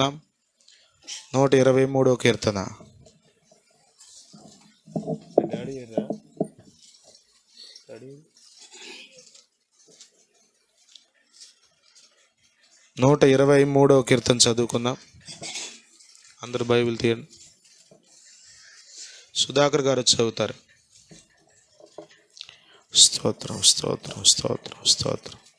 చదువుకుందాం. నూట ఇరవై మూడో కీర్తన. నూట ఇరవై మూడో కీర్తన చదువుకుందాం. అందరు బైబిల్ తీయండి. సుధాకర్ గారు చదువుతారు. స్తోత్రం స్తోత్రం స్తోత్రం స్తోత్రం.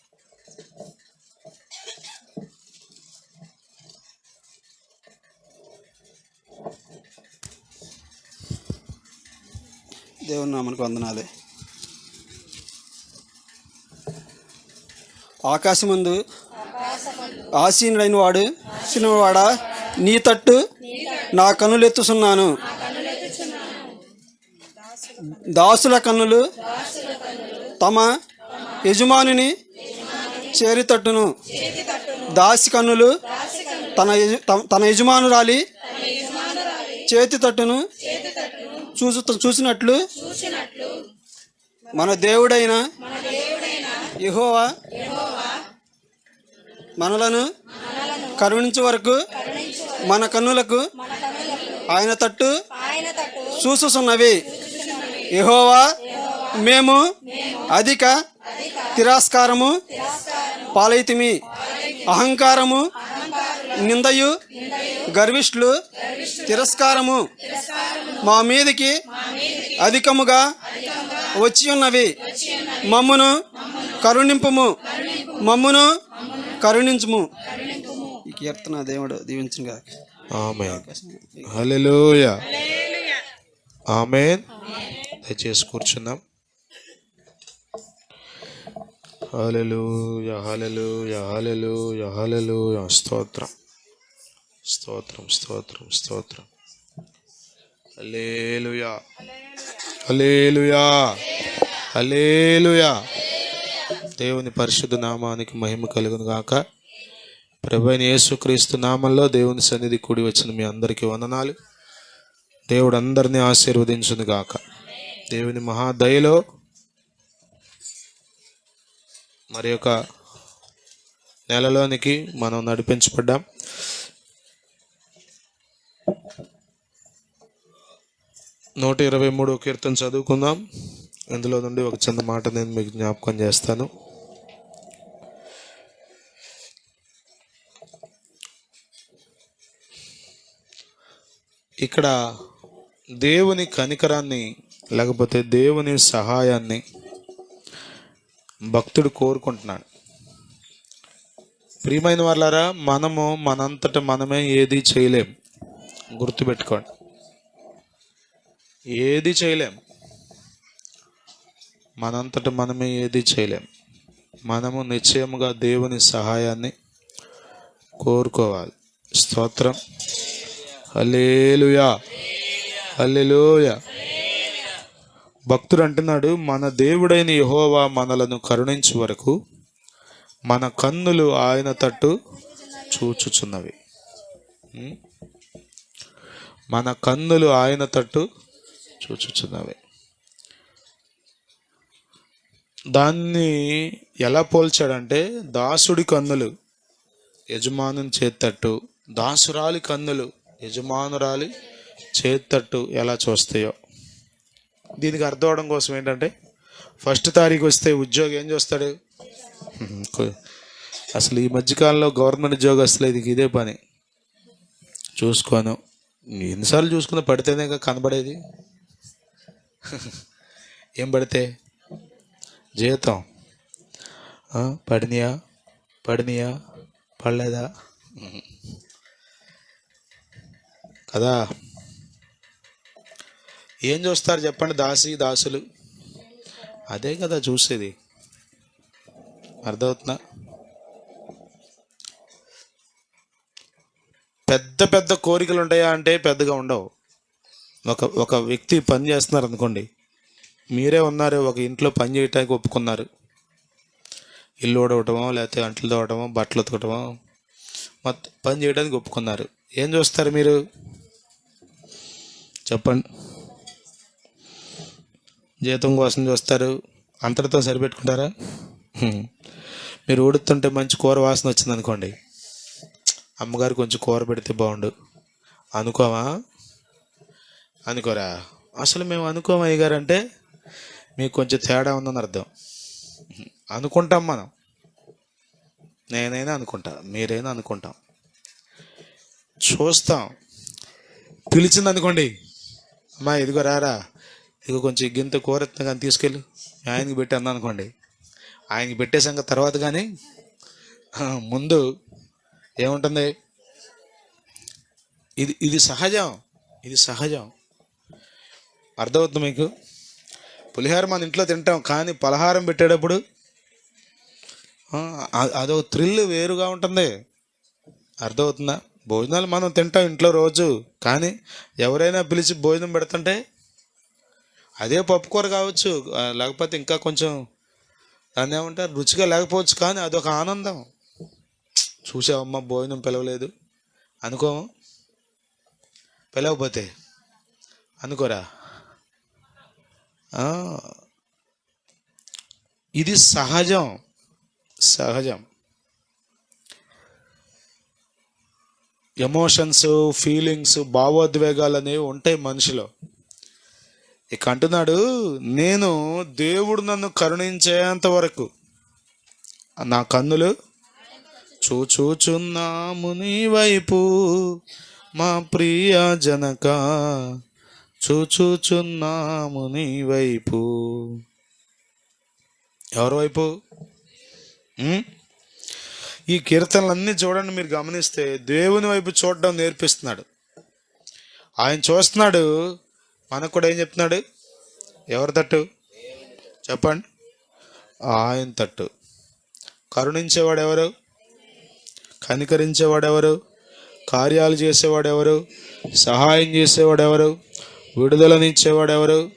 దేవుని నామనికి వందనాలే. ఆకాశమందు ఆసీనుడైన వాడు సినివాడా నీ తట్టు నా కన్నులెత్తుచున్నాను. దాసుల కన్నులు తమ యజమానిని చేరితట్టును. దాసి కన్నులు తన తన యజమానురాలి చేతి తట్టును చూసు చూసినట్లు మన దేవుడైన యహోవా మనలను కరుణించే వరకు మన కన్నులకు ఆయన తట్టు చూసుసున్నవి యహోవా మేము అధిక తిరస్కారము పాలైతిమి. అహంకారము నిందయు గర్విష్ఠులు తిరస్కారము మా మీదికి అధికముగా వచ్చి ఉన్నవి మమ్మును కరుణింపుము మమ్మును కరుణించుము. ఈ కీర్తన దేవుడు దీవించుగా ఆమె హల్లెలూయా. ఆమెన్. దయచేసి కూర్చుందాం. హలలు యహలలు యహలలు యహలలు స్తోత్రం. స్తోత్రం స్తోత్రం స్తోత్రం. అలేలుయా అలేలుయా అలేలుయా దేవుని పరిశుద్ధ నామానికి మహిమ కలుగును గాక. ప్రభైన యేసుక్రీస్తు నామంలో దేవుని సన్నిధి కూడి వచ్చిన మీ అందరికీ వందనాలు. దేవుడు అందరినీ ఆశీర్వదించును గాక. దేవుని మహాదయలో మరి యొక్క నెలలోనికి మనం నడిపించబడ్డాం. నూట ఇరవై మూడు కీర్తన చదువుకుందాం. ఇందులో నుండి ఒక చిన్న మాట నేను మీకు జ్ఞాపకం చేస్తాను. ఇక్కడ దేవుని కనికరాన్ని లేకపోతే దేవుని సహాయాన్ని భక్తుడు కోరుకుంటున్నాడు. ప్రియమైన వాళ్ళారా మనము మనంతట మనమే ఏది చేయలేం. గుర్తుపెట్టుకోండి. ఏది చేయలేం. మనంతట మనమే ఏది చేయలేం. మనము నిశ్చయముగా దేవుని సహాయాన్ని కోరుకోవాలి. స్తోత్రం. హల్లేలుయా. హల్లెలూయా. భక్తుడు అంటున్నాడు మన దేవుడైన యహోవా మనలను కరుణించు వరకు మన కన్నులు ఆయన తట్టు చూచుచున్నవి. మన కన్నులు ఆయన తట్టు చూచుచున్నవి. దాన్ని ఎలా పోల్చాడంటే దాసుడి కన్నులు యజమానుని చేత్తట్టు దాసురాలి కన్నులు యజమానురాలి చేత్తట్టు ఎలా చూస్తాయో. దీనికి అర్థం అవడం కోసం ఏంటంటే ఫస్ట్ తారీఖు వస్తే ఉద్యోగి ఏం చేస్తాడు? అసలు ఈ మధ్యకాలంలో గవర్నమెంట్ ఉద్యోగస్తులు ఇది ఇదే పని. చూసుకోను. ఎన్నిసార్లు చూసుకున్నా పడితేనే కదా కనబడేది? ఏం పడితే? జీతం పడినయా? పడినయా? పడలేదా? కదా? ఏం చూస్తారు చెప్పండి దాసి దాసులు? అదే కదా చూసేది. అర్థమవుతుందా? పెద్ద పెద్ద కోరికలు ఉంటాయా అంటే పెద్దగా ఉండవు. ఒక ఒక వ్యక్తి పని చేస్తున్నారు అనుకోండి మీరే ఉన్నారు ఒక ఇంట్లో పని చేయడానికి ఒప్పుకున్నారు. ఇల్లు ఊడవటమో లేకపోతే అంట్లు తోవటమో బట్టలు ఉతకటమో మొత్తం పని చేయడానికి ఒప్పుకున్నారు. ఏం చూస్తారు మీరు? చెప్పండి. జీతం కోసం చూస్తారు. అంతటితో సరిపెట్టుకుంటారా? మీరు ఉడుతుంటే మంచి కూర వాసన వచ్చింది అనుకోండి అమ్మగారు కొంచెం కూర పెడితే బాగుండు. అనుకోవా? అనుకోరా? అసలు మేము అనుకోమా అయ్యగారు అంటే మీకు కొంచెం తేడా ఉందని అర్థం. అనుకుంటాం మనం. నేనైనా అనుకుంటా మీరైనా అనుకుంటాం. చూస్తాం. పిలిచింది అనుకోండి. అమ్మా ఇదిగో రారా. ఇక కొంచెం గింత కూర కానీ తీసుకెళ్ళు. ఆయనకి పెట్టి అన్నా అనుకోండి. ఆయనకి పెట్టే సంగతి తర్వాత కానీ ముందు ఏముంటుంది? ఇది ఇది సహజం. ఇది సహజం. అర్థమవుతుంది మీకు? పులిహార మన ఇంట్లో తింటాం కానీ పలహారం పెట్టేటప్పుడు అదొక థ్రిల్ వేరుగా ఉంటుంది. అర్థమవుతుందా? భోజనాలు మనం తింటాం ఇంట్లో రోజు కానీ ఎవరైనా పిలిచి భోజనం పెడుతుంటే అదే పప్పుకూర కావచ్చు లేకపోతే ఇంకా కొంచెం దాన్ని ఏమంటారు? రుచిగా లేకపోవచ్చు కానీ అదొక ఆనందం. చూసావమ్మా భోజనం పిలవలేదు. అనుకోము? పిలవకపోతే? అనుకోరా? ఇది సహజం. సహజం. ఎమోషన్స్ ఫీలింగ్స్ భావోద్వేగాలు అనేవి ఉంటాయి మనిషిలో. ఇక అంటున్నాడు నేను దేవుడు నన్ను కరుణించేంత వరకు నా కన్నులు చూచూచున్నాము నీ వైపు మా ప్రియ జనక. చూచూచున్నాము నీ వైపు. ఎవరి వైపు? ఈ కీర్తనలన్నీ చూడండి మీరు గమనిస్తే దేవుని వైపు చూడడం నేర్పిస్తున్నాడు. ఆయన చూస్తున్నాడు మనకు కూడా ఏం చెప్తున్నాడు? ఎవరి తట్టు? చెప్పండి. ఆయన తట్టు. కరుణించేవాడు ఎవరు? కనికరించేవాడెవరు? కార్యాలు చేసేవాడెవరు? సహాయం చేసేవాడెవరు? విడుదలనిచ్చేవాడెవరు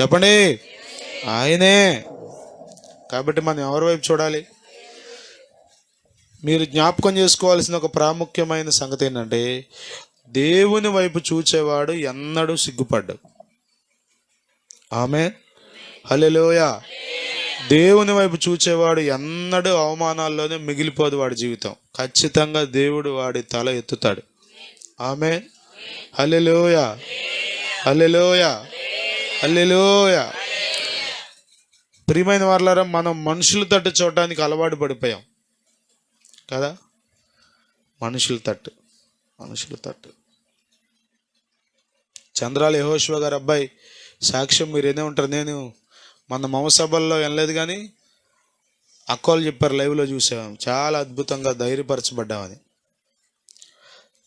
చెప్పండి. ఆయనే. కాబట్టి మనం ఎవరి వైపు చూడాలి? మీరు జ్ఞాపకం చేసుకోవాల్సిన ఒక ప్రాముఖ్యమైన సంగతి ఏంటంటే దేవుని వైపు చూచేవాడు ఎన్నడూ సిగ్గుపడ్డు. ఆమె హలెలోయ దేవుని వైపు చూచేవాడు ఎన్నడూ అవమానాల్లోనే మిగిలిపోదు వాడి జీవితం. ఖచ్చితంగా దేవుడు వాడి తల ఎత్తుతాడు. ఆమె హలెలోయ హలెలోయ హలెలోయ ప్రియమైన వాళ్ళారా మనం మనుషులు తట్టు చూడడానికి అలవాటు పడిపోయాం. కదా? మనుషులు తట్టు. మనుషుల తట్టు. చంద్రాల యహోశివ గారు అబ్బాయి సాక్ష్యం మీరు ఏదే ఉంటారు నేను మన మమసభల్లో వినలేదు కానీ అక్కోలు చెప్పారు లైవ్లో చూసాం. చాలా అద్భుతంగా ధైర్యపరచబడ్డామని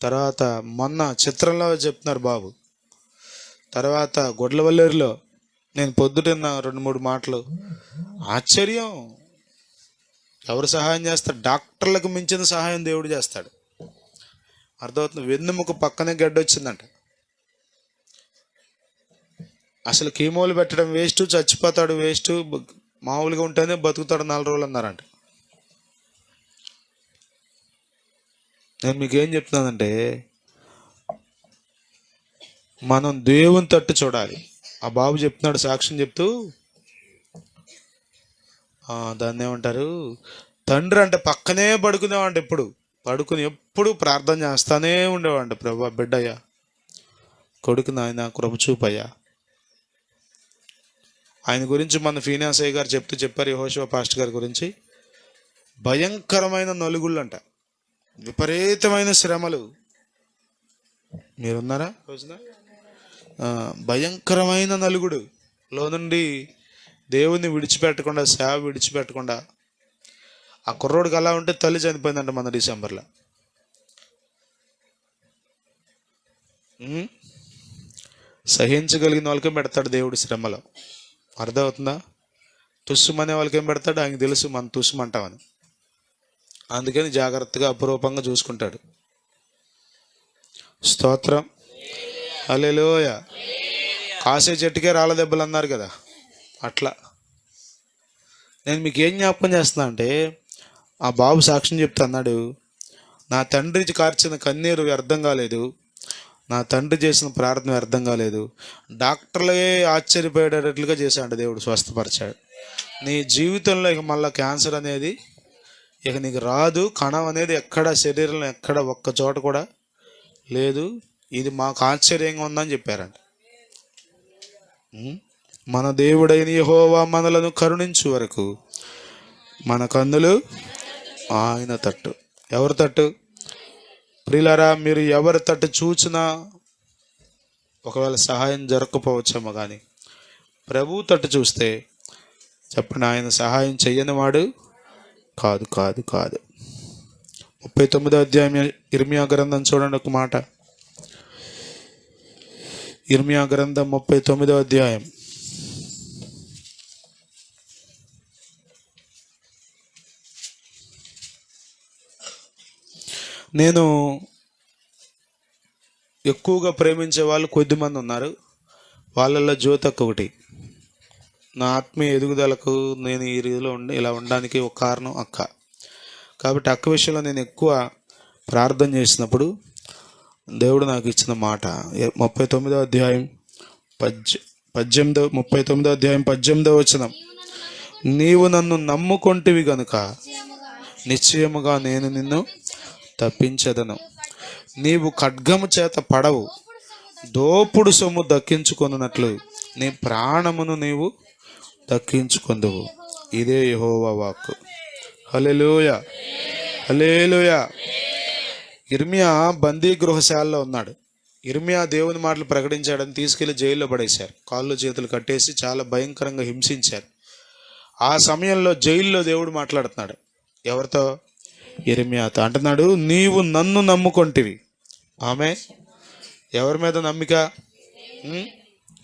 తర్వాత మొన్న చిత్రంలో చెప్తున్నారు బాబు. తర్వాత గొడ్లవల్లేరులో నేను పొద్దుటిన్న రెండు మూడు మాటలు. ఆశ్చర్యం! ఎవరు సహాయం చేస్తారు? డాక్టర్లకు మించిన సహాయం దేవుడు చేస్తాడు. అర్థమవుతుంది? వెన్నెముక పక్కనే గడ్డ వచ్చిందంట అసలు కీమోలు పెట్టడం వేస్ట్ చచ్చిపోతాడు వేస్ట్ మామూలుగా ఉంటేనే బతుకుతాడు నాలుగు రోజులు అన్నారంట. నేను మీకు ఏం చెప్తున్నానంటే మనం దేవుని తట్టు చూడాలి. ఆ బాబు చెప్తున్నాడు సాక్ష్యం చెప్తూ దాన్ని ఏమంటారు తండ్రి అంటే పక్కనే పడుకునేవాడు ఎప్పుడు. పడుకుని ఎప్పుడు ప్రార్థన చేస్తానే ఉండేవాడు. ప్రభా బిడ్డయ్యా కొడుకు నాయన కృప చూపయ్యా. ఆయన గురించి మన ఫీనాసయ్య గారు చెప్తూ చెప్పారు యహోశివ పాస్ట్ గారి గురించి. భయంకరమైన నలుగుళ్ళు అంట విపరీతమైన శ్రమలు. మీరున్నారా? రోజున భయంకరమైన నలుగుడు. లో నుండి దేవుని విడిచిపెట్టకుండా సేవ విడిచిపెట్టకుండా ఆ కుర్రోడికి అలా ఉంటే తల్లి చనిపోయిందంట మన డిసెంబర్లో. సహించగలిగిన వాళ్ళకే పెడతాడు దేవుడు శ్రమలో. అర్థమవుతుందా? తుస్సుమనే వాళ్ళకేం పెడతాడు? ఆయనకి తెలుసు మనం తుస్సుమంటామని అందుకని జాగ్రత్తగా అపురూపంగా చూసుకుంటాడు. స్తోత్రం. అలెలోయ కాసే చెట్టుకే రాళ్ళ దెబ్బలు అన్నారు కదా. అట్లా. నేను మీకు ఏం జ్ఞాపకం చేస్తున్నా అంటే ఆ బాబు సాక్ష్యం చెప్తా అన్నాడు నా తండ్రి కార్చిన కన్నీరు వ్యర్థం కాలేదు. నా తండ్రి చేసిన ప్రార్థన అర్థం కాలేదు. డాక్టర్లే ఆశ్చర్యపోయేటట్లుగా చేశాడు దేవుడు స్వస్థపరిచాడు. నీ జీవితంలో ఇక మళ్ళీ క్యాన్సర్ అనేది ఇక నీకు రాదు. కణం అనేది ఎక్కడ శరీరంలో ఎక్కడ ఒక్క చోట కూడా లేదు. ఇది మాకు ఆశ్చర్యంగా ఉందని చెప్పారంట. మన దేవుడైన యహోవా మనలను కరుణించు వరకు మన కన్నులు ఆయన తట్టు. ఎవరి తట్టు? ప్రిలరా మీరు ఎవరి తట్టు చూచినా ఒకవేళ సహాయం జరగకపోవచ్చేమో కానీ ప్రభు తట్టు చూస్తే చెప్పండి ఆయన సహాయం చెయ్యని వాడు కాదు కాదు కాదు. ముప్పై తొమ్మిదో అధ్యాయం ఇర్మియా గ్రంథం చూడండి ఒక మాట. ఇర్మియా గ్రంథం ముప్పై తొమ్మిదో అధ్యాయం. నేను ఎక్కువగా ప్రేమించే వాళ్ళు కొద్దిమంది ఉన్నారు. వాళ్ళల్లో జ్యోతక్ ఒకటి. నా ఆత్మీయ ఎదుగుదలకు నేను ఈ రీతిలో ఉండి ఇలా ఉండడానికి ఒక కారణం అక్క. కాబట్టి అక్క విషయంలో నేను ఎక్కువ ప్రార్థన చేసినప్పుడు దేవుడు నాకు ఇచ్చిన మాట. ముప్పై తొమ్మిదో అధ్యాయం పద్దె పద్దెనిమిదో ముప్పై తొమ్మిదో అధ్యాయం పద్దెనిమిదో వచనం. నీవు నన్ను నమ్ముకొంటివి గనుక నిశ్చయముగా నేను నిన్ను తప్పించదను. నీవు ఖడ్గము చేత పడవు. దోపుడు సొమ్ము దక్కించుకొనున్నట్లు నీ ప్రాణమును నీవు దక్కించుకొందువు. ఇదే యహోవా వాక్కు. హల్లెలూయ. హల్లెలూయ. ఇర్మియా బందీ గృహశాలలో ఉన్నాడు. ఇర్మియా దేవుని మాటలు ప్రకటించాడని తీసుకెళ్ళి జైల్లో పడేశారు. కాళ్ళు చేతులు కట్టేసి చాలా భయంకరంగా హింసించారు. ఆ సమయంలో జైల్లో దేవుడు మాట్లాడుతున్నాడు. ఎవరితో? ఇర్మియాతో అంటున్నాడు నీవు నన్ను నమ్ముకొంటివి. ఆమె ఎవరి మీద నమ్మిక?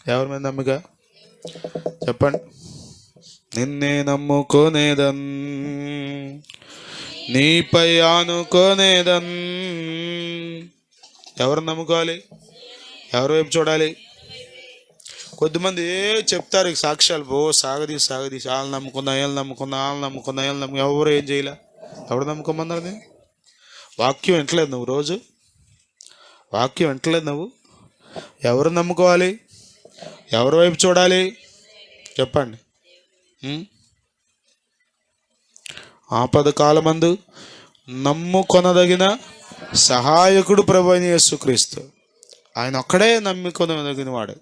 ఎవరి మీద నమ్మిక? చెప్పండి. నిన్నే నమ్ముకోనేదన్ నీపై ఆనుకోనేదన్. ఎవరు నమ్ముకోవాలి? ఎవరి వైపు చూడాలి? కొద్దిమంది చెప్తారు సాక్ష్యాలు ఓ సాగదీసి సాగదీసి వాళ్ళు నమ్ముకున్నా వీళ్ళని నమ్ముకున్నా వాళ్ళు నమ్ముకున్నా వీళ్ళని నమ్ముకున్నా ఎవరు ఏం చేయలే? ఎవరు నమ్ముకోమన్నారు వాక్యం వింటలేదు నువ్వు రోజు. వాక్యం వింటలేదు నువ్వు. ఎవరు నమ్ముకోవాలి? ఎవరి వైపు చూడాలి? చెప్పండి. ఆపద కాలమందు నమ్ముకొనదగిన సహాయకుడు ప్రభు అని యేసుక్రీస్తు. ఆయన ఒక్కడే నమ్ముకొనదగిన వాడు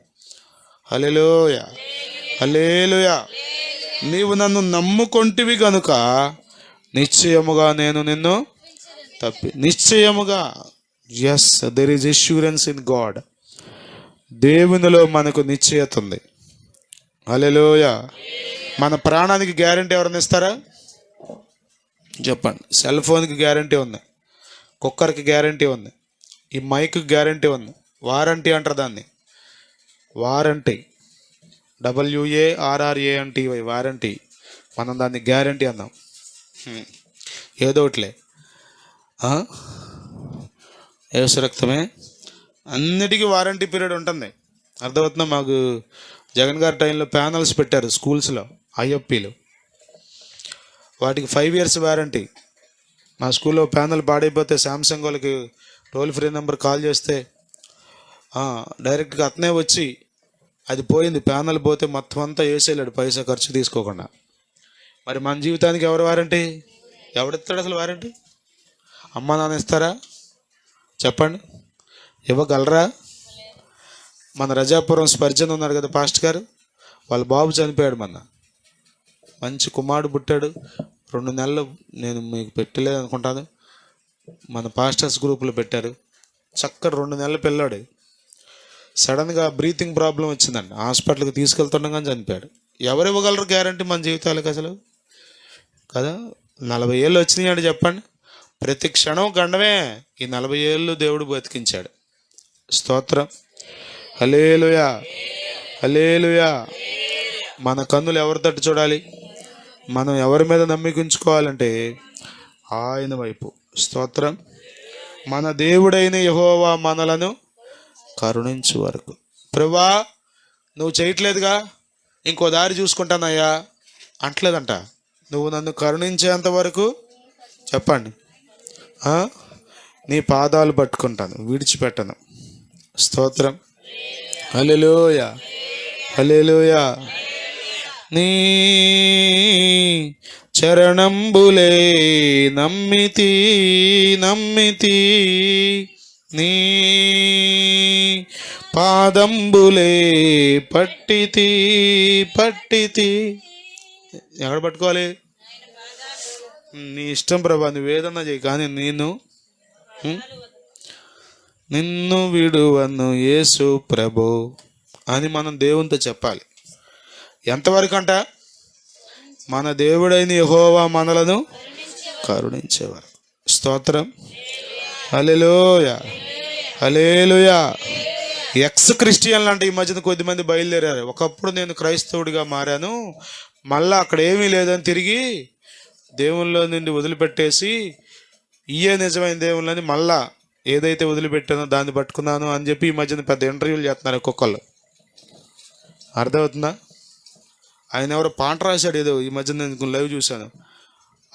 హల్లెలూయ. హల్లెలూయ. నీవు నన్ను నమ్ముకొంటివి గనుక నిశ్చయముగా నేను నిన్ను తప్పి నిశ్చయముగా. Yes there is assurance in God దేవునిలో మనకు నిశ్చయత ఉంది. అలెలోయ మన ప్రాణానికి గ్యారంటీ ఎవరిని ఇస్తారా? చెప్పండి. సెల్ ఫోన్కి గ్యారంటీ ఉంది. కుక్కర్కి గ్యారంటీ ఉంది. ఈ మైక్కి గ్యారంటీ ఉంది. వారంటీ అంటారు దాన్ని. వారంటీ డబ్ల్యూఏఆర్ఆర్ఏఎన్టీవై అంటే వారంటీ మనం దాన్ని గ్యారంటీ అన్నాం ఏదో ఒకటిలే. ఏసు రక్తమే? అన్నిటికీ వారంటీ పీరియడ్ ఉంటుంది. అర్థమవుతుందా? మాకు జగన్ గారి టైంలో ప్యానల్స్ పెట్టారు స్కూల్స్లో ఐఎఫ్పీలు వాటికి ఫైవ్ ఇయర్స్ వారంటీ. మా స్కూల్లో ప్యానల్ పాడైపోతే శాంసంగ్ వాళ్ళకి టోల్ ఫ్రీ నెంబర్ కాల్ చేస్తే డైరెక్ట్గా అతనే వచ్చి అది పోయింది. ప్యానల్ పోతే మొత్తం అంతా వేసేయలేడు పైసా ఖర్చు తీసుకోకుండా. మరి మన జీవితానికి ఎవరు వారంటీ? ఎవడిస్తాడు అసలు వారంటీ? అమ్మ నాన్న ఇస్తారా? చెప్పండి. ఇవ్వగలరా? మన రజాపురం స్పర్జన్ ఉన్నారు కదా పాస్ట్ గారు. వాళ్ళ బాబు చనిపోయాడు మన మంచి కుమారుడు పుట్టాడు. రెండు నెలలు నేను మీకు పెట్టలేదు అనుకుంటాను. మన పాస్టర్స్ గ్రూపులో పెట్టారు. చక్కగా రెండు నెలల పిల్లాడు. సడన్గా బ్రీతింగ్ ప్రాబ్లం వచ్చిందండి. హాస్పిటల్కి తీసుకెళ్తుండగా చనిపోయాడు. ఎవరు ఇవ్వగలరు గ్యారంటీ మన జీవితాలకు అసలు? కదా? నలభై ఏళ్ళు వచ్చినాయి అంటే చెప్పండి. ప్రతి క్షణం గండమే. ఈ నలభై ఏళ్ళు దేవుడు బతికించాడు. స్తోత్రం. హలేలుయా హలేలుయా మన కన్నులు ఎవరి తట్టు చూడాలి? మనం ఎవరి మీద నమ్మికించుకోవాలంటే ఆయన వైపు. స్తోత్రం. మన దేవుడైన యహోవా మనలను కరుణించు వరకు. ప్రభా నువ్వు చేయట్లేదుగా? ఇంకో దారి చూసుకుంటానయ్యా. అంటలేదంట. నువ్వు నన్ను కరుణించేంత వరకు చెప్పండి. నీ పాదాలు పట్టుకుంటాను విడిచిపెట్టను. స్తోత్రం. అలెలోయ హల్లెలూయ. నీ చరణంబులే నమ్మితి నమ్మితి. నీ పాదంబులే పట్టితి పట్టితి. ఎక్కడ పట్టుకోవాలి? నీ ఇష్టం ప్రభా నువ్వు ఏదన్నా చేయి కానీ నేను? నిన్ను విడువను యేసు ప్రభు అని మనం దేవునితో చెప్పాలి. ఎంతవరకు అంట మన దేవుడైన యెహోవా మనలను కరుణించేవారు. స్తోత్రం. హల్లెలూయ. హల్లెలూయ. ఎక్స్ క్రిస్టియన్లు అంటే ఈ మధ్యన కొద్దిమంది బయలుదేరారు. ఒకప్పుడు నేను క్రైస్తవుడిగా మారాను. మళ్ళీ అక్కడ ఏమీ లేదని తిరిగి దేవుల్లో నుండి వదిలిపెట్టేసి ఇయే నిజమైన దేవుళ్ళని మళ్ళా ఏదైతే వదిలిపెట్టానో దాన్ని పట్టుకున్నాను అని చెప్పి ఈ మధ్యన పెద్ద ఇంటర్వ్యూలు చేస్తున్నారు ఒక్కొక్కళ్ళు. అర్థమవుతుందా? ఆయన ఎవరో పాట రాశాడు ఏదో ఈ మధ్యన నేను లైవ్ చూశాను.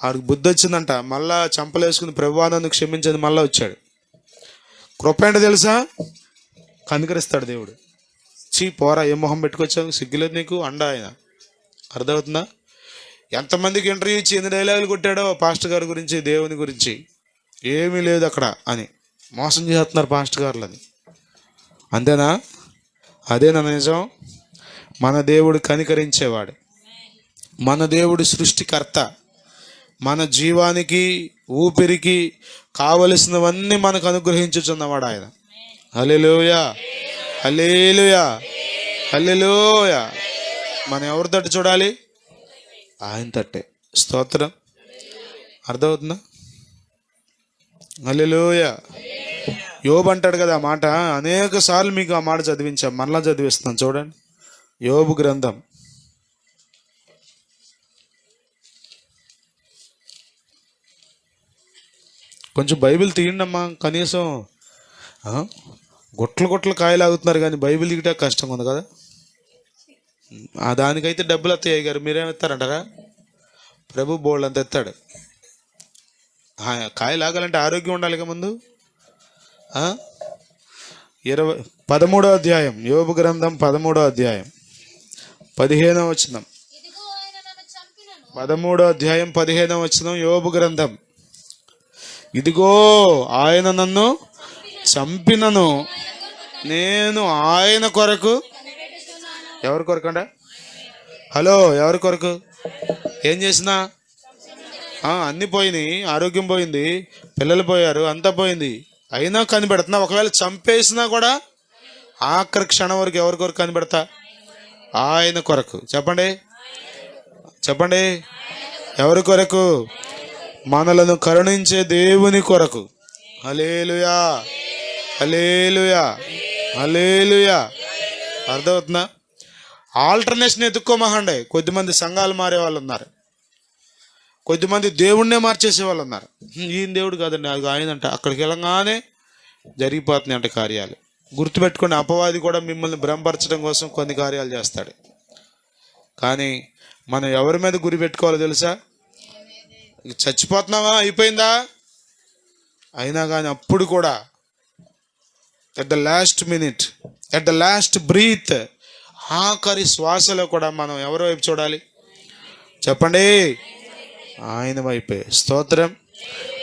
ఆడికి బుద్ధి వచ్చిందంట మళ్ళా చంపలేసుకుని ప్రభువానందు క్షమించని మళ్ళీ వచ్చాడు. కృప ఏంటో తెలుసా? కనికరిస్తాడు దేవుడు. చీ పోరా ఏ మొహం పెట్టుకొచ్చావు? సిగ్గులేదు నీకు? అండ ఆయన. అర్థమవుతుందా? ఎంతమందికి ఇంటర్వ్యూ ఇచ్చి ఎన్ని డైలాగులు కొట్టాడో పాస్టర్ గారి గురించి దేవుని గురించి ఏమీ లేదు అక్కడ అని. మోసం చేస్తున్నారు పాస్టర్ గారులని అంతేనా? అదేనా నిజం? మన దేవుడు కనికరించేవాడు. మన దేవుడు సృష్టికర్త. మన జీవానికి ఊపిరికి కావలసినవన్నీ మనకు అనుగ్రహించుచున్నవాడు ఆయన. హల్లెలూయా. హల్లెలూయా. హల్లెలూయా. మనం ఎవరి తట్టు చూడాలి? ఆయన తట్టే. స్తోత్రం. అర్థమవుతుందా? హల్లెలూయా. యోబు అంటాడు కదా ఆ మాట అనేక సార్లు మీకు ఆ మాట చదివించాం మరలా చదివిస్తున్నాం చూడండి. యోబు గ్రంథం. కొంచెం బైబిల్ తీయండి అమ్మా కనీసం? గుట్లు గుట్లు కాయలు ఆగుతున్నారు కానీ బైబిల్ దిగట కష్టంగా ఉంది కదా. దానికైతే డబ్బులు వస్తాయి గారు మీరేమిస్తారంటారా ప్రభు బోల్డ్ అంత ఎత్తాడు ఆ, కాయలు ఆగాలంటే ఆరోగ్యం ఉండాలి కదా ముందు? ఇరవై పదమూడో అధ్యాయం యోబు గ్రంథం పదమూడో అధ్యాయం పదిహేనవ వచనం. పదమూడో అధ్యాయం పదిహేనవ వచనం యోబు గ్రంథం. ఇదిగో ఆయన నన్ను చంపినను. నేను ఆయన కొరకు ఎవరి కొరకు అంట హలో ఎవరి కొరకు? ఏం చేసినా? అన్నీ పోయినాయి ఆరోగ్యం పోయింది పిల్లలు పోయారు అంతా పోయింది. అయినా కనిపెడుతున్నా ఒకవేళ చంపేసినా కూడా ఆఖరి క్షణం వరకు ఎవరి కొరకు కనిపెడతా? ఆయన కొరకు. చెప్పండి. చెప్పండి. ఎవరి కొరకు? మనలను కరుణించే దేవుని కొరకు. హలేలుయా హలేలుయా హలేలుయా అర్థమవుతుందా? ఆల్టర్నేషన్ ఎత్తుక్కోమహండి కొద్దిమంది సంఘాలు మారే వాళ్ళు ఉన్నారు కొద్దిమంది దేవుణ్ణే మార్చేసే వాళ్ళు ఉన్నారు ఈయన దేవుడు కాదండి అది ఆయనంట. అక్కడికి వెళ్ళగానే జరిగిపోతున్నాయి అంటే కార్యాలు. గుర్తుపెట్టుకుని అపవాది కూడా మిమ్మల్ని భ్రమపరచడం కోసం కొన్ని కార్యాలు చేస్తాడు. కానీ మనం ఎవరి మీద గురి పెట్టుకోవాలో తెలుసా? చచ్చిపోతున్నావా? అయిపోయిందా? అయినా కానీ అప్పుడు కూడా at the last minute at the last breath ఆఖరి శ్వాసలో కూడా మనం ఎవరి వైపు చూడాలి? చెప్పండి. ఆయన వైపే. స్తోత్రం.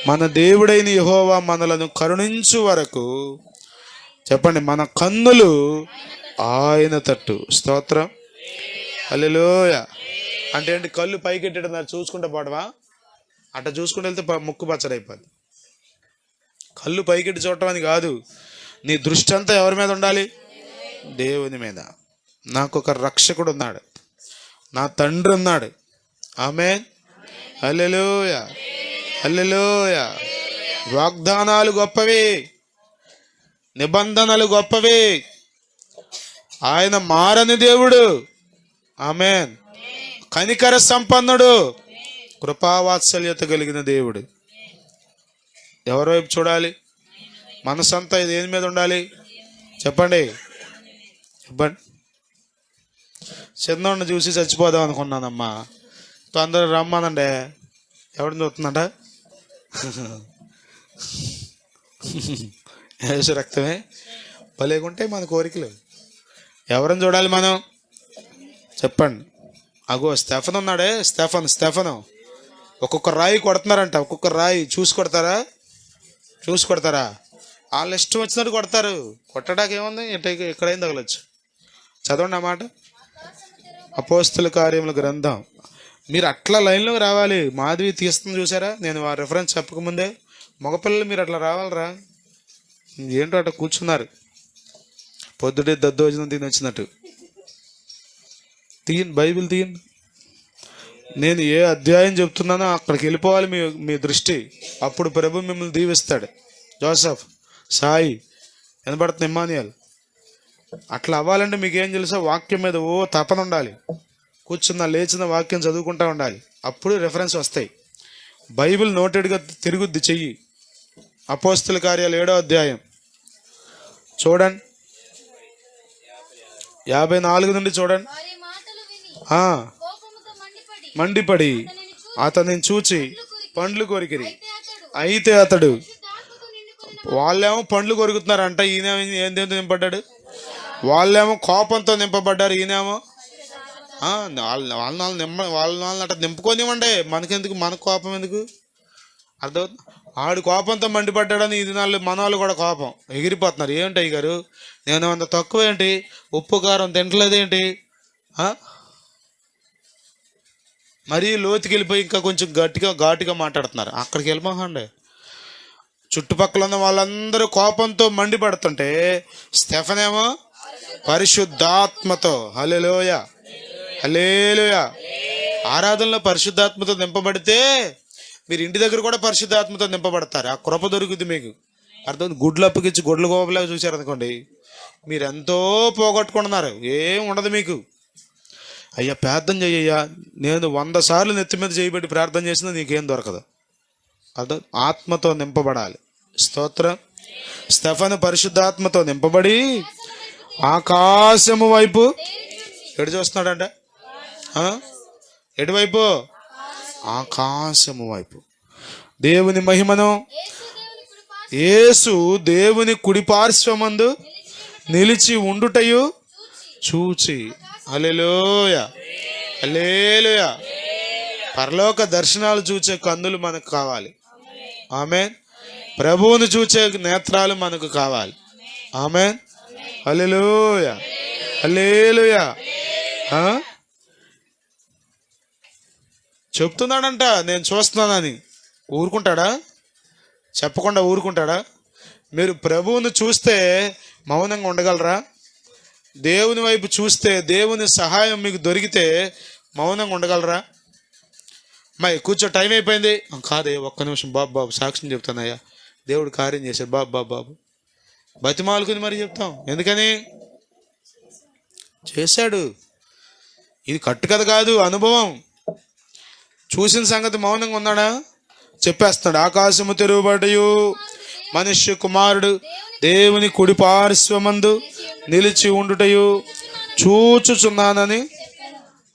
మన దేవుడైన యహోవా మనలను కరుణించు వరకు చెప్పండి మన కన్నులు ఆయన తట్టు. స్తోత్రం. అల్లెలోయ అంటే ఏంటి కళ్ళు పైకెట్టడం చూసుకుంటే చూసుకుంటూ పోవడమా అట్లా చూసుకుంటూ వెళ్తే ముక్కు పచ్చడైపోద్ది కళ్ళు పైకెట్టి చూడటం అని కాదు నీ దృష్టి అంతా ఎవరి మీద ఉండాలి? దేవుని మీద. నాకు ఒక రక్షకుడు ఉన్నాడు నా తండ్రి ఉన్నాడు ఆమె అల్లెలోయ అల్లెలోయ వాగ్దానాలు గొప్పవి. నిబంధనలు గొప్పవి. ఆయన మారని దేవుడు. ఆమెన్. కనికర సంపన్నుడు. కృపావాత్సల్యత కలిగిన దేవుడు. ఎవరి వైపు చూడాలి? మనసంతా దేని మీద ఉండాలి? చెప్పండి. చెప్పండి. చిన్నోడిని చూసి చచ్చిపోదాం అనుకున్నానమ్మా. తొందర రమ్మనండి. ఎవరిని చూస్తుందంట? యేసు రక్తమే. భలేకుంటే మన కోరికలు. ఎవరిని చూడాలి మనం? చెప్పండి. అగో స్టెఫన్ ఉన్నాడే. Stephen Stephen. ఒక్కొక్క రాయి కొడుతున్నారంట. ఒక్కొక్క రాయి. చూసి కొడతారా? చూసి కొడతారా? వాళ్ళు ఇష్టం వచ్చినట్టు కొడతారు. కొట్టడానికి ఏముంది ఇట్ట ఎక్కడైనా తగలచ్చు. చదవండి ఆ మాట. అపోస్తుల కార్యముల గ్రంథం. మీరు అట్లా లైన్లోకి రావాలి. మాధవి తీస్తుంది చూసారా? నేను ఆ రెఫరెన్స్ చెప్పకముందే. మగపిల్లలు మీరు అట్లా రావాలరా? ఏంటో అట్లా కూర్చున్నారు. పొద్దుటే దద్దోజనం తిని వచ్చినట్టు. తీయండి బైబిల్ తీయండి. నేను ఏ అధ్యాయం చెప్తున్నానో అక్కడికి వెళ్ళిపోవాలి మీ మీ దృష్టి. అప్పుడు ప్రభు మిమ్మల్ని దీవిస్తాడు. జోసఫ్ సాయి వినబడుతుంది ఇమ్మానియల్. అట్లా అవ్వాలంటే మీకు ఏం తెలుసా వాక్యం మీద ఓ తపన ఉండాలి. కూర్చున్న లేచిన వాక్యం చదువుకుంటా ఉండాలి. అప్పుడు రెఫరెన్స్ వస్తాయి. బైబిల్ నోటెడ్గా తిరుగుద్ది చెయ్యి. అపోస్తుల కార్యాలు ఏడో అధ్యాయం. చూడండి. యాభై నాలుగు నుండి చూడండి. మండిపడి అతనిని చూచి పండ్లు కొరికిరి. అయితే అతడు వాళ్ళేమో పండ్లు కొరుకుతున్నారంట. ఈయన ఏం దేంతో నింపడ్డాడు? వాళ్ళేమో కోపంతో నింపబడ్డారు ఈయనేమో? వాళ్ళ వాళ్ళ వాళ్ళని నింప వాళ్ళ వాళ్ళని అట్లా నింపుకోనివ్వండి. మనకెందుకు? మన కోపం ఎందుకు? అర్థం ఆడు కోపంతో మండిపడ్డాడని ఇది నాళ్ళు మన వాళ్ళు కూడా కోపం. ఎగిరిపోతున్నారు. ఏంటి గారు నేను అంత తక్కువ ఏంటి? ఉప్పు కారం తింటలేదేంటి? మరీ లోతుకి వెళ్ళిపోయి ఇంకా కొంచెం గట్టిగా ఘాటుగా మాట్లాడుతున్నారు. అక్కడికి వెళ్ళిపోకండి. చుట్టుపక్కల ఉన్న వాళ్ళందరూ కోపంతో మండిపడుతుంటే స్టెఫనేమో పరిశుద్ధాత్మతో హలేలోయ హలేలోయ ఆరాధనలో పరిశుద్ధాత్మతో నింపబడితే మీరు ఇంటి దగ్గర కూడా పరిశుద్ధాత్మతో నింపబడతారు. ఆ కృప దొరుకుతుంది మీకు. అర్థం గుడ్లు అప్పగించి గుడ్లు గోపలాగా చూశారు అనుకోండి మీరు ఎంతో పోగొట్టుకుంటున్నారు. ఏం ఉండదు మీకు. అయ్యా ప్రార్థన చెయ్యయ్యా. నేను వంద సార్లు నెత్తి మీద చేయబెట్టి ప్రార్థన చేసినా నీకేం దొరకదు. అర్థం? ఆత్మతో నింపబడాలి. స్తోత్రం. స్తఫను పరిశుద్ధాత్మతో నింపబడి ఆకాశము వైపు. ఎటు చూస్తున్నాడంట? ఎటువైపు? ఆకాశము వైపు. దేవుని మహిమను యేసు దేవుని కుడిపార్శ్వమందు నిలిచి ఉండుటయు చూచి. అలెలోయ అలేలుయ పరలోక దర్శనాలు చూచే కందులు మనకు కావాలి. ఆమె ప్రభువుని చూచే నేత్రాలు మనకు కావాలి. ఆమె అలెలోయ అలేలుయ చెప్తున్నాడంట నేను చూస్తున్నానని. ఊరుకుంటాడా? చెప్పకుండా ఊరుకుంటాడా? మీరు ప్రభువుని చూస్తే మౌనంగా ఉండగలరా? దేవుని వైపు చూస్తే దేవుని సహాయం మీకు దొరికితే మౌనంగా ఉండగలరా? మై కూర్చో టైం అయిపోయింది. కాదే ఒక్క నిమిషం. బాబు బాబు సాక్ష్యం చెప్తానయ్యా. దేవుడు కార్యం చేశాడు. బాబు బాబు బాబు. బతిమాలుకుని మరి చెప్తాం. ఎందుకని? చేశాడు. ఇది కట్టుకథ కాదు అనుభవం. చూసిన సంగతి మౌనంగా ఉన్నాడా? చెప్పేస్తున్నాడు ఆకాశము తెరువబడయు మనుష్య కుమారుడు దేవుని కుడి పార్శ్వమందు నిలిచి ఉండుటయు చూచుచున్నానని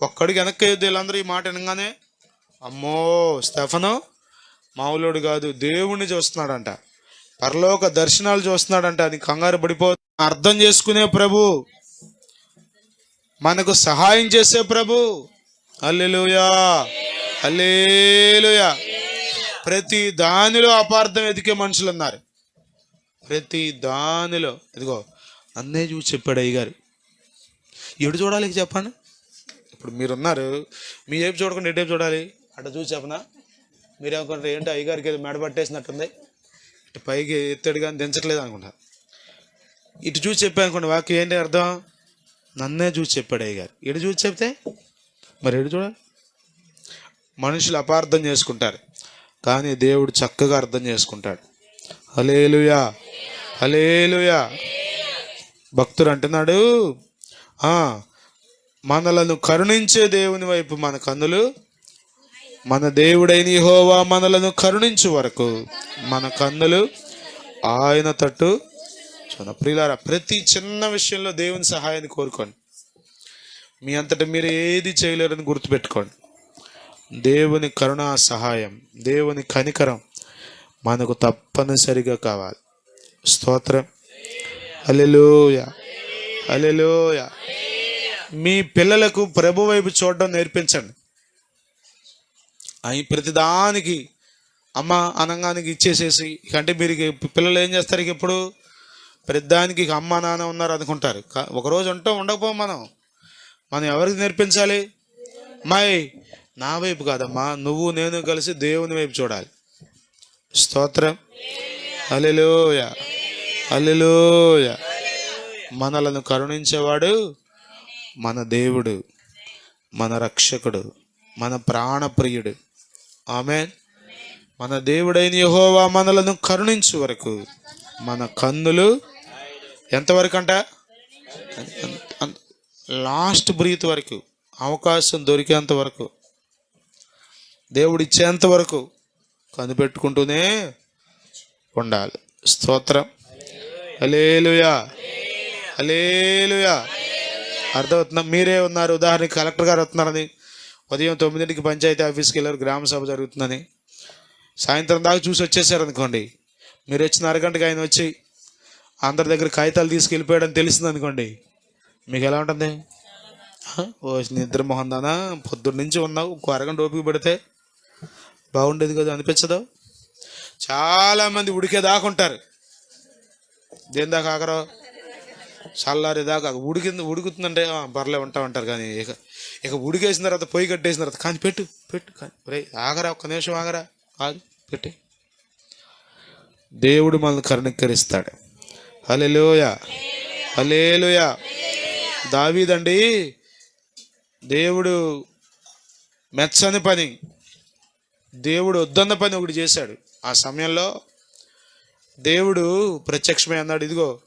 ఒక్కడికి వెనక్కి వీళ్ళందరూ ఈ మాట వినగానే అమ్మో స్టెఫను మామూలుడు కాదు దేవుణ్ణి చూస్తున్నాడంట. పరలోక దర్శనాలు చూస్తున్నాడంట అది కంగారు పడిపో అర్థం చేసుకునే ప్రభు. మనకు సహాయం చేసే ప్రభు. అల్లెలుయా అల్లేలుయా ప్రతి దానిలో అపార్థం ఎదికే మనుషులు ఉన్నారు. ప్రతి దానిలో. ఇదిగో అన్నే చూసి చెప్పాడు అయ్యగారు. ఎడు చూడాలి చెప్పండి? ఇప్పుడు మీరున్నారు. మీ ఏపు చూడకుండా ఎటు చూడాలి. అట్లా చూసి చెప్పనా? మీరేమనుకుంటారు ఏంటి అయ్యగారికి ఏదో మెడ పట్టేసినట్టుంది? పైకి ఎత్తాడు కానీ దించట్లేదు అనుకుంటా. ఇటు చూసి చెప్పా అనుకోండి వాక్యం ఏంటి అర్థం? నన్నే చూసి చెప్పాడు అయ్యగారు. ఇటు చూసి చెప్తే? మరి ఎడు చూడాలి? మనుషులు అపార్థం చేసుకుంటారు కానీ దేవుడు చక్కగా అర్థం చేసుకుంటాడు. హలేలుయా హలేలుయా భక్తుడు అంటున్నాడు మనలను కరుణించే దేవుని వైపు మన కన్నులు మన దేవుడైన హోవా మనలను కరుణించు వరకు మన కన్నులు ఆయన తట్టు చూడ ప్రియులారా ప్రతి చిన్న విషయంలో దేవుని సహాయాన్ని కోరుకోండి. మీ అంతటా మీరు ఏది చేయలేరని గుర్తుపెట్టుకోండి. దేవుని కరుణా సహాయం దేవుని కనికరం మనకు తప్పనిసరిగా కావాలి. స్తోత్రం. అలెలోయ అలెలోయ మీ పిల్లలకు ప్రభు వైపు చూడడం నేర్పించండి. అవి ప్రతిదానికి అమ్మ అనంగానికి ఇచ్చేసేసి ఇక అంటే మీరు పిల్లలు ఏం చేస్తారు ఇక ఇప్పుడు? పెద్దానికి ఇక అమ్మ నాన్న ఉన్నారు అనుకుంటారు. ఒకరోజు ఉంటాం ఉండకపోం మనం. మనం ఎవరికి నేర్పించాలి? మై నా వైపు కాదమ్మా నువ్వు నేను కలిసి దేవుని వైపు చూడాలి. స్తోత్రం. అల్లెలోయ అల్లెలోయ మనలను కరుణించేవాడు మన దేవుడు మన రక్షకుడు మన ప్రాణప్రియుడు. ఆమె మన దేవుడైన యహోవా మనలను కరుణించు వరకు మన కన్నులు ఎంతవరకు అంట లాస్ట్ బ్రీత్ వరకు అవకాశం దొరికేంత వరకు దేవుడు ఇచ్చేంత వరకు కనిపెట్టుకుంటూనే ఉండాలి. స్తోత్రం. అలేలుయా అలేలుయా అర్థమవుతుందా? మీరే ఉన్నారు. ఉదాహరణకి కలెక్టర్ గారు వస్తున్నారని. ఉదయం తొమ్మిదింటికి పంచాయతీ ఆఫీస్కి వెళ్ళారు గ్రామ సభ జరుగుతుందని. సాయంత్రం దాకా చూసి వచ్చేసారు అనుకోండి మీరు వచ్చిన అరగంటకి ఆయన వచ్చి అందరి దగ్గర కాగితాలు తీసుకెళ్ళిపోయాడని తెలిసింది అనుకోండి మీకు ఎలా ఉంటుంది? ఓ నిద్ర మొహం దానా పొద్దున్న నుంచి ఉన్నావు ఇంకో అరగంట ఓపిక పెడితే బాగుండేది కదా అనిపించదు? చాలామంది ఉడికే దాకా ఉంటారు. దేని దాకా ఆగరో చల్లారి దాకా ఉడికింది ఉడుకుతుందంటే పర్లే ఉంటా ఉంటారు కానీ ఇక ఉడికేసిన తర్వాత పొయ్యి కట్టేసిన తర్వాత కానీ పెట్టు పెట్టు కానీ. రే ఆగరా ఒక్క నిమిషం ఆగరా కాదు పెట్టి. దేవుడు మనల్ని కరుణీకరిస్తాడు హలెలోయ హలేలుయ దావీదండి దేవుడు మెచ్చని పని దేవుడు వద్దన్న పని ఒకటి చేశాడు. ఆ సమయంలో దేవుడు ప్రత్యక్షమై అన్నాడు ఇదిగో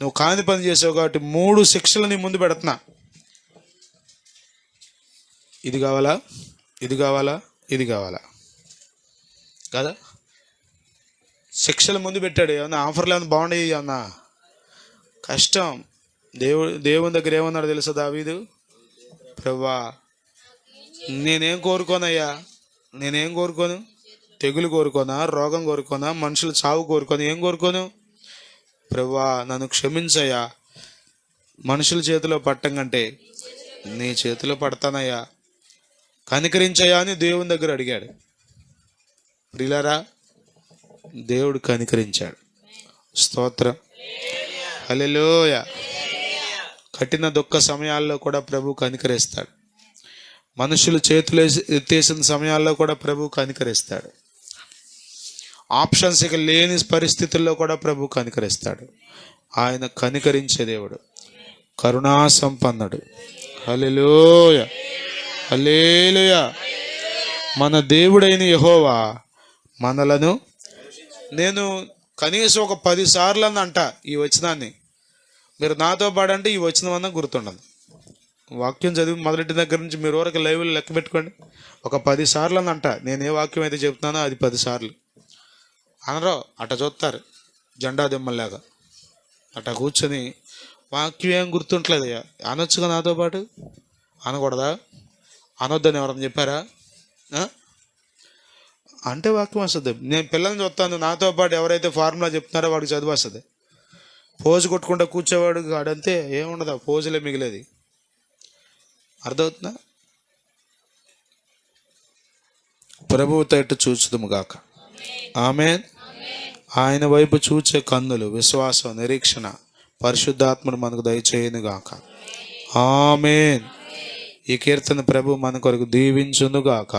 నువ్వు కాని పని చేసావు కాబట్టి మూడు శిక్షలు నీ ముందు పెడుతున్నా. ఇది కావాలా? ఇది కావాలా? ఇది కావాలా? కదా? శిక్షలు ముందు పెట్టాడు. ఏమన్నా ఆఫర్లు ఏమన్నా బాగుండేవి అన్నా? కష్టం. దేవుడు దేవుని దగ్గర ఏమన్నాడు తెలుసా దావీదు? ప్రభా నేనేం కోరుకోనయ్యా? నేనేం కోరుకోను? తెగులు కోరుకోనా? రోగం కోరుకోనా? మనుషులు చావు కోరుకోను? ఏం కోరుకోను? ప్రభా నన్ను క్షమించయ్యా. మనుషుల చేతిలో పట్టం కంటే నీ చేతిలో పడతానయ్యా. కనికరించయ్యా అని దేవుని దగ్గర అడిగాడు. ప్రిలారా దేవుడు కనికరించాడు. స్తోత్రం. హల్లెలూయ. కఠిన దుఃఖ సమయాల్లో కూడా ప్రభు కనికరిస్తాడు. మనుషులు చేతులు వేసి- ఎత్తేసిన సమయాల్లో కూడా ప్రభు కనికరిస్తాడు. ఆప్షన్స్ ఇక లేని పరిస్థితుల్లో కూడా ప్రభు కనికరిస్తాడు. ఆయన కనికరించే దేవుడు. కరుణా సంపన్నుడు. హల్లెలూయ. హలేలుయ మన దేవుడైన యహోవా మనలను నేను కనీసం ఒక పది సార్లు అని అంట ఈ వచనాన్ని. మీరు నాతో పాడంటే ఈ వచనం గుర్తుండదు. వాక్యం చదివి మొదలెట్టిన దగ్గర నుంచి మీరు వరకు లైవ్లో లెక్క పెట్టుకోండి. ఒక పది సార్లు అని అంట. నేను ఏ వాక్యం అయితే చెప్తున్నానో అది పది సార్లు. అనరో అట చూస్తారు. జెండా దిమ్మలాగా అట కూర్చొని వాక్యం ఏం గుర్తుంటలేదు అనొచ్చుగా నాతో పాటు? అనకూడదా? అనొద్దని ఎవరైనా చెప్పారా? అంటే వాక్యం వస్తుంది. నేను పిల్లల్ని చూస్తాను నాతో పాటు ఎవరైతే ఫార్ములా చెప్తున్నారో వాడికి చదువు వస్తుంది. పోజు కొట్టుకుంటా కూర్చోవాడు ఆడంతే ఏముండదు ఆ పోజులే మిగిలేది. అర్థమవుతుందా? ప్రభువుతో ఎట్టు చూచుదుము గాక. ఆమె ఆయన వైపు చూచే కన్నులు విశ్వాసం నిరీక్షణ పరిశుద్ధాత్మను మనకు దయచేయను గాక. ఆమెన్. ఈ కీర్తన ప్రభు మన కొరకు దీవించును గాక